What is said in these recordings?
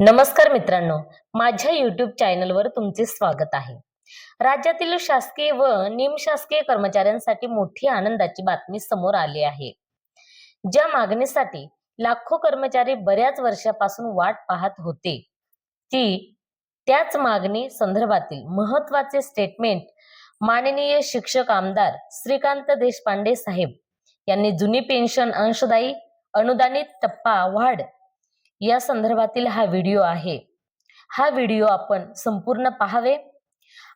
नमस्कार मित्रांनो माझ्या युट्यूब चॅनलवर तुमचे स्वागत आहे. राज्यातील शासकीय व निमशासकीय कर्मचाऱ्यांसाठी मोठी आनंदाची बातमी समोर आली आहे. ज्या मागणीसाठी लाखो कर्मचारी बऱ्याच वर्षापासून वाट पाहत होते ती त्याच मागणी संदर्भातील महत्त्वाचे स्टेटमेंट माननीय शिक्षक आमदार श्रीकांत देशपांडे साहेब यांनी जुनी पेन्शन अंशदायी अनुदानित टप्पा वाढ या संदर्भातील हा व्हिडिओ आहे. हा व्हिडिओ आपण संपूर्ण पाहावे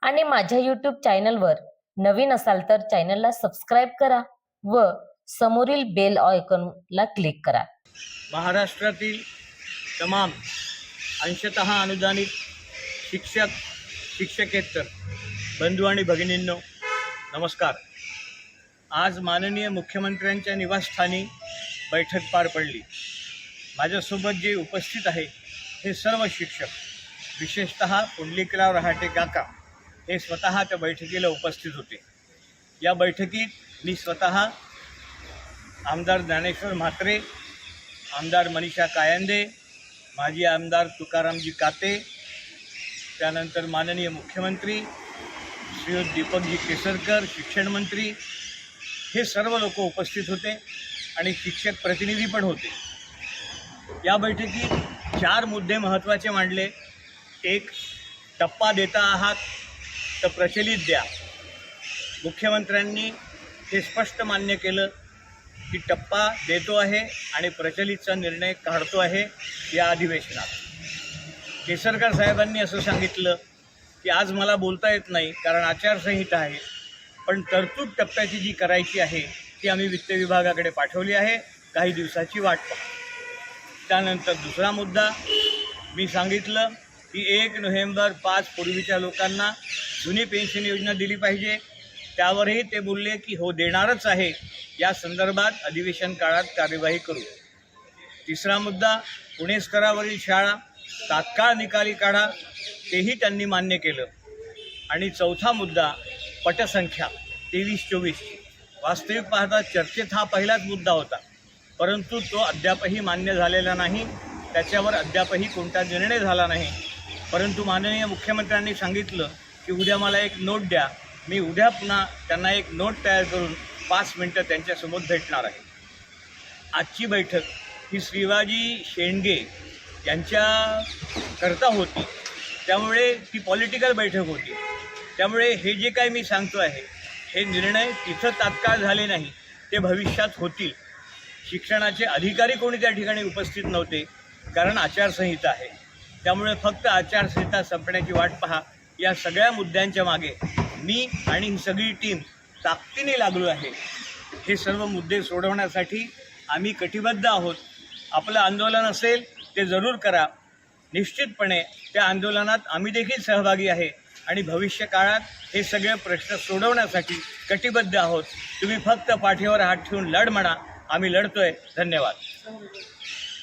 आणि माझ्या यूट्यूब चॅनलवर नवीन असाल तर चॅनलला सबस्क्राईब करा व समोरील बेल ऑयकॉनला क्लिक करा. महाराष्ट्रातील तमाम अंशतः अनुदानित शिक्षक शिक्षकेतर बंधू आणि भगिनींनो नमस्कार. आज माननीय मुख्यमंत्र्यांच्या निवासस्थानी बैठक पार पडली. माझ्यासोबत जे उपस्थित आहे हे सर्व शिक्षक विशेषतः पुंडलिकराव रहाटे काका हे स्वतः त्या बैठकीला उपस्थित होते. या बैठकीत मी स्वतः आमदार ज्ञानेश्वर म्हात्रे आमदार मनीषा कायंदे माजी आमदार तुकारामजी काते त्यानंतर माननीय मुख्यमंत्री श्रीयुत दीपकजी केसरकर शिक्षण मंत्री हे सर्व लोक उपस्थित होते आणि शिक्षक प्रतिनिधी पण होते. या बैठकीत चार मुद्दे महत्त्वाचे मांडले. एक टप्पा देता आहात तर प्रचलित द्या. मुख्यमंत्र्यांनी हे स्पष्ट मान्य केलं की टप्पा देतो आहे आणि प्रचलितचा निर्णय काढतो आहे या अधिवेशनात. केसरकर साहेबांनी असं सांगितलं की आज मला बोलता येत नाही कारण आचारसंहिता आहे. पण तरतूद टप्प्याची जी करायची आहे ती आम्ही वित्त विभागाकडे पाठवली आहे. काही दिवसाची वाट पाहू. त्यानंतर दुसरा मुद्दा मी सांगितलं की एक नोव्हेंबर पाच पूर्वीच्या लोकांना जुनी पेन्शन योजना दिली पाहिजे. त्यावरही ते बोलले की हो देणारच आहे. या संदर्भात अधिवेशन काळात कार्यवाही करू. तिसरा मुद्दा पुणे स्तरावरील शाळा तात्काळ निकाली काढा तेही त्यांनी मान्य केलं. आणि चौथा मुद्दा पटसंख्या तेवीस चोवीसची. वास्तविक पाहता चर्चेत हा पहिलाच मुद्दा होता. परंतु तो अद्यापही मान्य झालेला नाही. त्याच्यावर अद्यापही कोणता निर्णय झाला नाही. परंतु माननीय मुख्यमंत्र्यांनी सांगितलं की उद्या मला एक नोट द्या. मी उद्या पुन्हा त्यांना एक नोट तयार करून पाच मिनटं त्यांच्यासमोर भेटणार आहे. आजची बैठक ही श्रीवाजी शेंडगे यांच्याकरता होती. त्यामुळे ती पॉलिटिकल बैठक होती. त्यामुळे हे जे काही मी सांगतो आहे हे निर्णय तिथं तात्काळ झाले नाही ते भविष्यात होतील. शिक्षणाचे अधिकारी कोणी त्या ठिकाणी उपस्थित नव्हते कारण आचारसंहिता आहे. त्यामुळे फक्त आचारसंहिता संपण्याची वाट पहा. या सगळ्या मुद्द्यांच्या मागे मी आणि ही सगळी टीम ताकदीने लागलो आहे. हे सर्व मुद्दे सोडवण्यासाठी आम्ही कटिबद्ध आहोत. आपलं आंदोलन असेल ते जरूर करा. निश्चितपणे त्या आंदोलनात आम्ही देखील सहभागी आहे आणि भविष्य काळात हे सगळे प्रश्न सोडवण्यासाठी कटिबद्ध आहोत. तुम्ही फक्त पाठीवर हात ठेवून लढ म्हणा. आम्ही लढतोय. धन्यवाद.